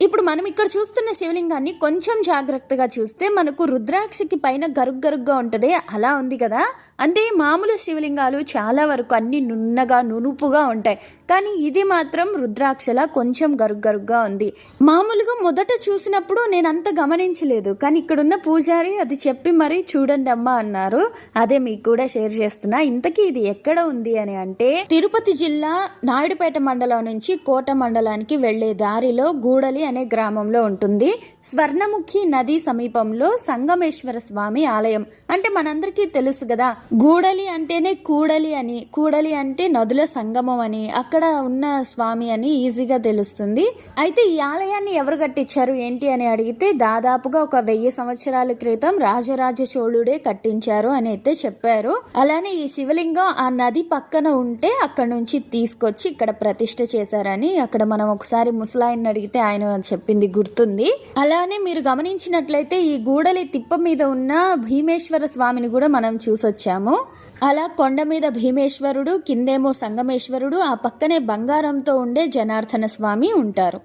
ఇప్పుడు మనం ఇక్కడ చూస్తున్న శివలింగాన్ని కొంచెం జాగ్రత్తగా చూస్తే మనకు రుద్రాక్షకి పైన గరుగ్ గరుగ్గా ఉంటుంది. అలా ఉంది కదా? అంటే మామూలు శివలింగాలు చాలా వరకు అన్ని నున్నగా నునుపుగా ఉంటాయి. కానీ ఇది మాత్రం రుద్రాక్షలా కొంచెం గరుగ్ గరుగ్గా ఉంది. మామూలుగా మొదట చూసినప్పుడు నేను అంత గమనించలేదు. కానీ ఇక్కడున్న పూజారి అది చెప్పి మరీ చూడండి అమ్మా అన్నారు. అదే మీకు కూడా షేర్ చేస్తున్నా. ఇంతకీ ఇది ఎక్కడ ఉంది అని అంటే తిరుపతి జిల్లా నాయుడుపేట మండలం నుంచి కోట మండలానికి వెళ్ళే దారిలో గూడలి అనే గ్రామంలో ఉంటుంది. స్వర్ణముఖి నది సమీపంలో సంగమేశ్వర స్వామి ఆలయం. అంటే మనందరికీ తెలుసు కదా గూడలి అంటేనే కూడలి అని కూడలి అంటే నదుల సంగమం అని అక్కడ ఉన్న స్వామి అని ఈజీగా తెలుస్తుంది. అయితే ఈ ఆలయాన్ని ఎవరు కట్టించారు ఏంటి అని అడిగితే దాదాపుగా ఒక వెయ్యి సంవత్సరాల క్రితం రాజరాజ చోళుడే కట్టించారు అని అయితే చెప్పారు. అలానే ఈ శివలింగం ఆ నది పక్కన ఉంటే అక్కడ నుంచి తీసుకొచ్చి ఇక్కడ ప్రతిష్ఠ చేశారని అక్కడ మనం ఒకసారి ముసలాయిని అడిగితే ఆయన చెప్పింది గుర్తుంది. అలానే మీరు గమనించినట్లయితే ఈ గూడలి తిప్ప మీద ఉన్న భీమేశ్వర స్వామిని కూడా మనం చూసొచ్చాము. అలా కొండ మీద భీమేశ్వరుడు కిందేమో సంగమేశ్వరుడు ఆ పక్కనే బంగారంతో ఉండే జనార్దన స్వామి ఉంటారు.